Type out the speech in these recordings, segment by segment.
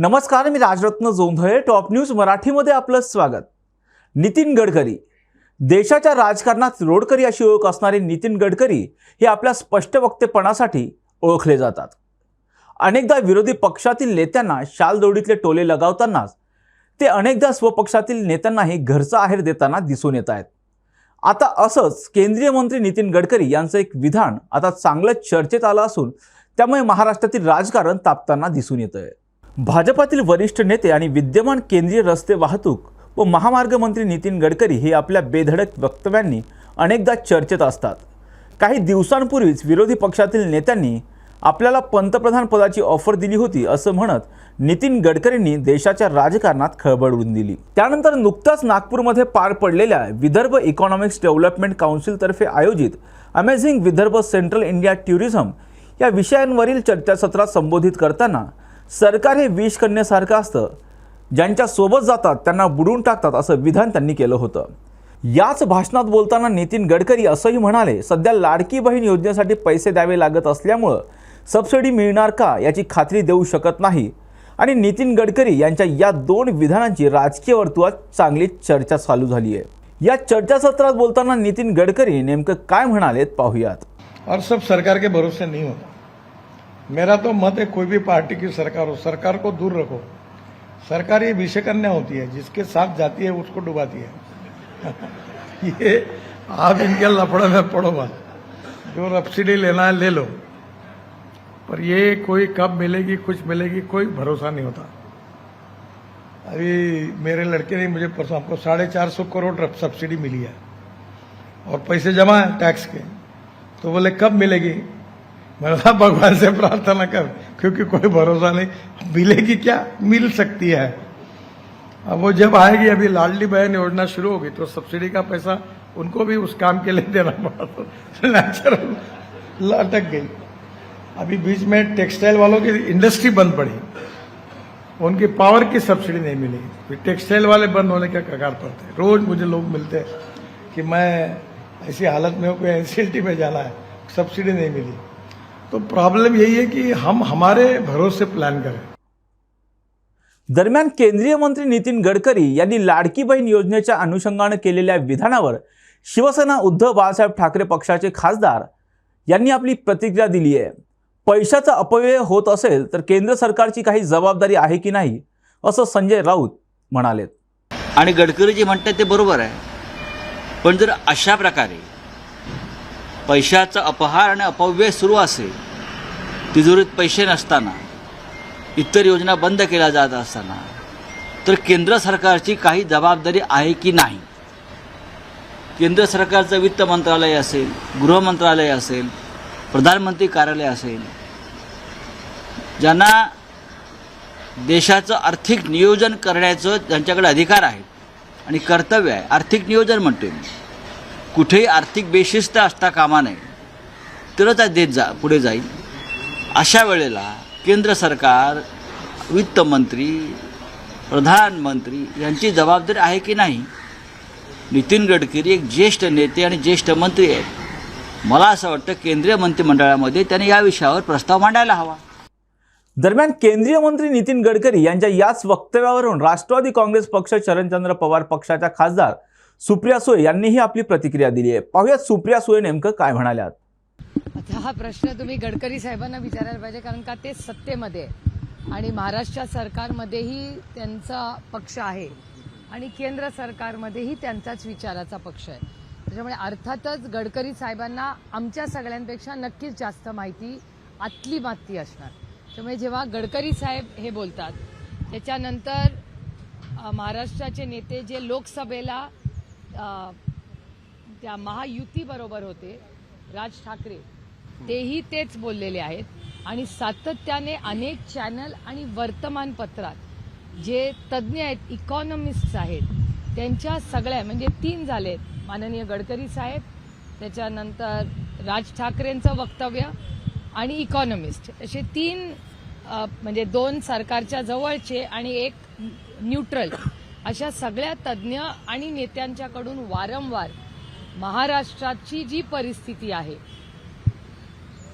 नमस्कार मी Rajratna Jondhale top news मराठीमध्ये आपलं स्वागत. नितीन गडकरी. देशाच्या राजकारणात रोडकरी अशी ओळख असणारे नितीन गडकरी हे आपल्या स्पष्ट वक्तेपणासाठी ओळखले जातात. अनेकदा विरोधी पक्षातील नेत्यांना शालदोडीतले टोले लगावतानाच ते अनेकदा स्वपक्षातील नेत्यांनाही घरचा आहेर देताना दिसून येत आहेत. आता असंच केंद्रीय मंत्री नितीन गडकरी यांचं एक विधान आता चांगलं चर्चेत आलं असून त्यामुळे महाराष्ट्रातील राजकारण तापताना दिसून येत आहे भाजपातील वरिष्ठ नेते आणि विद्यमान केंद्रीय रस्ते वाहतूक व महामार्ग मंत्री नितीन गडकरी हे आपल्या बेधडक वक्तव्यांनी अनेकदा चर्चेत असतात. काही दिवसांपूर्वीच विरोधी पक्षातील नेत्यांनी आपल्याला पंतप्रधान पदाची ऑफर दिली होती असं म्हणत नितीन गडकरींनी देशाच्या राजकारणात खळबळ उडून दिली. त्यानंतर नुकताच नागपूरमध्ये पार पडलेल्या विदर्भ इकॉनॉमिक्स डेव्हलपमेंट काउन्सिलतर्फे आयोजित amazing Vidarbha central India tourism या विषयांवरील चर्चासत्रात संबोधित करताना सरकार हे विष करण्यासारखं असतं. ज्यांच्या सोबत जातात त्यांना बुडून टाकतात असं विधान त्यांनी केलं होतं. याच भाषणात बोलताना नितीन गडकरी असंही म्हणाले सध्या लाडकी बहीण योजनेसाठी पैसे द्यावे लागत असल्यामुळं सबसिडी मिळणार का याची खात्री देऊ शकत नाही. आणि नितीन गडकरी यांच्या या दोन विधानांची राजकीय वर्तुळात चांगली चर्चा चालू झाली आहे या चर्चासत्रात बोलताना नितीन गडकरी नेमकं काय म्हणालेत पाहूयात. और सब सरकार के भरोसे नहीं होता. मेरा तो मत है कोई भी पार्टी की सरकार हो। सरकार को दूर रखो। सरकार ये विषय कन्या होती है, जिसके साथ जाती है, उसको डुबाती है। ये आप इनके लफड़े में पड़ो मत। जो सब्सिडी लेना है, ले लो। पर ये कोई कब मिलेगी, कुछ मिलेगी, कोई भरोसा नहीं होता। अभी मेरे लड़के ने मुझे परसों आपको साढ़े चार सौ करोड़ सब्सिडी मिली है। और पैसे जमा है टैक्स के। तो बोले, कब मिलेगी? कहा, भगवान से प्रार्थना कर, क्योंकि कोई भरोसा नहीं। मिलेगी क्या? मिल सकती है। अब वो जब आएगी, अभी लाडली बहन योजना शुरू होगी तो सब्सिडी का पैसा उनको भी उस काम के लिए देना पड़ा तो अटक गई। अभी बीच में टेक्सटाइल वालों की इंडस्ट्री बंद पड़ी। उनकी पावर की सब्सिडी नहीं मिली। फिर टेक्सटाइल वाले बंद होने का कगार पर थे। रोज मुझे लोग मिलते हैं कि मैं ऐसी हालत में हूँ कोई एनसीएलटी में जाना है। सब्सिडी नहीं मिली। तो प्रॉब्लम यही है कि हम हमारे भरोसे प्लान करें। दरम्यान केंद्रीय मंत्री नितीन गडकरी यांनी लाडकी बहीण योजनेच्या अनुषंगानं केलेल्या विधानावर शिवसेना उद्धव बाळासाहेब ठाकरे पक्षाचे खासदार यांनी आपली प्रतिक्रिया दिली आहे. पैशाचा अपव्यय होत असेल तर केंद्र सरकारची काही जबाबदारी आहे की नाही असं संजय राऊत म्हणालेत. आणि गडकरी जे म्हणतात ते बरोबर आहे. पण जर अशा प्रकारे पैशाचा अपहार आणि अपव्यय सुरू असेल तिजोरीत पैसे नसताना इतर योजना बंद केल्या जात असताना तर केंद्र सरकारची काही जबाबदारी आहे की नाही? केंद्र सरकारचं वित्त मंत्रालय असेल गृह मंत्रालय असेल प्रधानमंत्री कार्यालय असेल ज्यांना देशाचं आर्थिक नियोजन करण्याचं त्यांच्याकडे अधिकार आहे आणि कर्तव्य आहे आर्थिक नियोजन म्हणतोय मी. कुठेही आर्थिक बेशिस्त असता कामा नये. तरच देत जा पुढे जाईल. अशा वेळेला केंद्र सरकार वित्तमंत्री प्रधानमंत्री यांची जबाबदारी आहे की नाही? नितीन गडकरी एक ज्येष्ठ नेते आणि ज्येष्ठ मंत्री आहेत. मला असं वाटतं केंद्रीय मंत्रिमंडळामध्ये त्याने या विषयावर प्रस्ताव मांडायला हवा. दरम्यान केंद्रीय मंत्री नितीन गडकरी यांच्या याच वक्तव्यावरून राष्ट्रवादी काँग्रेस पक्ष शरणचंद्र पवार पक्षाच्या खासदार सुप्रिया सुळे यांनीही आपली प्रतिक्रिया दिली आहे. पाहूयात सुप्रिया सुळे नेमकं काय म्हणाल्यात. आता हा प्रश्न तुम्ही गडकरी साहेबांना विचारायला पाहिजे कारण का ते सत्तेमध्ये आहे. आणि महाराष्ट्र सरकारमध्येही त्यांचा पक्ष आहे आणि केंद्र सरकारमध्येही त्यांचाच विचाराचा पक्ष आहे. त्याच्यामुळे अर्थातच गडकरी साहेबांना आमच्या सगळ्यांपेक्षा नक्कीच जास्त माहिती आतली माती असणार. त्यामुळे जेव्हा गडकरी साहेब हे बोलतात त्याच्यानंतर महाराष्ट्राचे नेते जे लोकसभेला त्या महायुतीबरोबर होते राज ठाकरे तेही तेच बोललेले आहेत. आणि सातत्याने अनेक चॅनल आणि वर्तमानपत्रात जे तज्ज्ञ आहेत इकॉनॉमिस्ट आहेत त्यांच्या सगळ्या म्हणजे तीन झालेत माननीय गडकरी साहेब त्याच्यानंतर राज ठाकरेंचं वक्तव्य आणि इकॉनॉमिस्ट असे तीन म्हणजे दोन सरकारच्या जवळचे आणि एक न्यूट्रल अशा सगळ्या तज्ज्ञ आणि नेत्यांच्याकडून वारंवार महाराष्ट्राची जी परिस्थिती आहे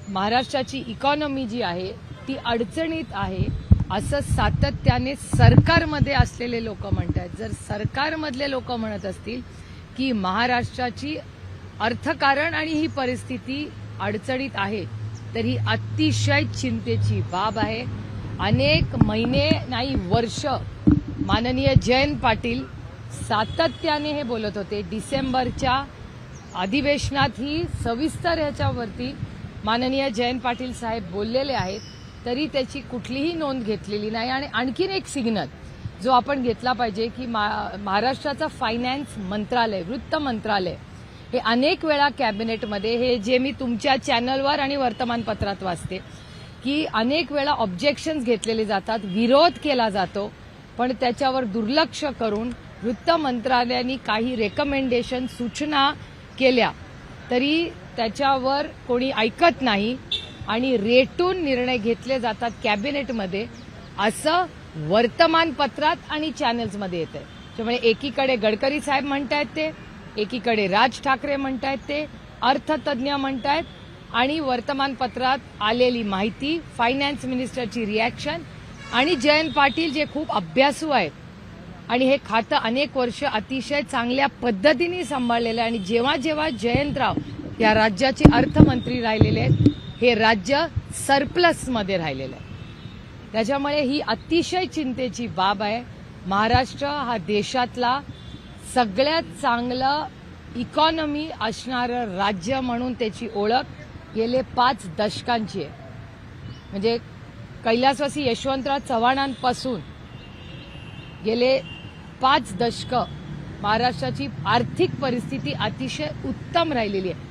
महाराष्ट्राची इकॉनॉमी जी आहे ती अडचणीत आहे असं सातत्याने सरकारमध्ये असलेले लोक म्हणत आहेत जर सरकारमधले लोक म्हणत असतील की महाराष्ट्राची अर्थकारण आणि ही परिस्थिती अडचणीत आहे तर ही अतिशय चिंतेची बाब आहे. अनेक महिने नाही वर्ष माननीय जयंत पाटील सातत्याने हे बोलत होते. डिसेंबरच्या अधिवेशनात ही सविस्तर ह्याच्यावरती माननीय जयंत पाटील साहेब बोललेले आहेत. तरी त्याची कुठलीही नोंद घेतलेली नाही आणि आणखीन एक सिग्नल जो आपण घेतला पाहिजे की मा- महाराष्ट्राचा फायनान्स मंत्रालय वृत्त मंत्रालय हे अनेक वेळा कॅबिनेटमध्ये हे जे मी तुमच्या चॅनलवर आणि वर्तमानपत्रात वाचते की अनेक वेळा ऑब्जेक्शन्स घेतलेले जातात विरोध केला जातो. पण त्याच्यावर दुर्लक्ष करून वृत्त मंत्रालयाने काही रेकमेंडेशन सूचना केल्या. तरी त्याच्यावर कोणी ऐकत नाही आणि रेटून निर्णय घेतले जातात कॅबिनेटमध्ये असं वर्तमानपत्रात आणि चॅनल्समध्ये येतं त्यामुळे एकीकडे गडकरी साहेब म्हणतायत ते एकीकडे राज ठाकरे म्हणतायत ते अर्थतज्ज्ञ म्हणतायत आणि वर्तमानपत्रात आलेली माहिती फायनान्स मिनिस्टरची रिॲक्शन आणि जयंत पाटील जे खूप अभ्यासू आहेत. आणि हे खातं अनेक वर्ष अतिशय चांगल्या पद्धतीने सांभाळलेलं आहे. आणि जेव्हा जेव्हा जयंतराव या राज्याचे अर्थमंत्री राहिलेले आहेत हे राज्य सरप्लसमध्ये राहिलेलं आहे. त्याच्यामुळे ही अतिशय चिंतेची बाब आहे. महाराष्ट्र हा देशातला सगळ्यात चांगलं इकॉनॉमी असणारं राज्य म्हणून त्याची ओळख गेले पाच दशकांची आहे. म्हणजे कैलासवासी यशवंतराव चव्हाणांपासून गेले पाच दशकं महाराष्ट्राची आर्थिक परिस्थिती अतिशय उत्तम राहिलेली आहे.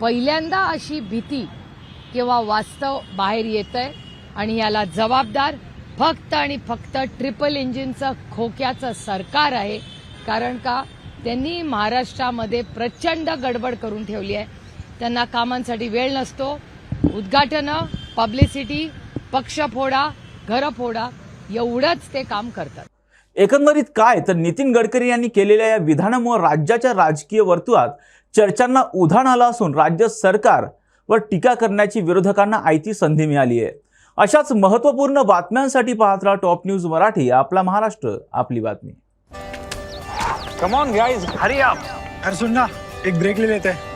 पहिल्यांदा अशी भीती किंवा वास्तव बाहेर येत आहे आणि याला जबाबदार फक्त आणि फक्त ट्रिपल इंजिनचं खोक्याचं सरकार आहे. कारण का? त्यांनी महाराष्ट्रामध्ये प्रचंड गडबड करून ठेवली आहे. त्यांना कामांसाठी वेळ नसतो. उद्घाटनं पब्लिसिटी पक्ष फोडा घरं फोडा एवढंच ते काम करतात. एकंदरीत काय? तर नितीन गडकरी यांनी केलेल्या या विधानामुळे राज्याच्या राजकीय वर्तुळात चर्चांना उधाण आलं असून राज्य सरकारवर टीका करण्याची विरोधकांना आयती संधी मिळाली आहे. अशाच महत्त्वपूर्ण बातम्यांसाठी पाहत राहा टॉप न्यूज मराठी आपला महाराष्ट्र आपली बातमी. कम ऑन गाइस हरी आप अरे सुन ना एक ब्रेक ले लेते. हैं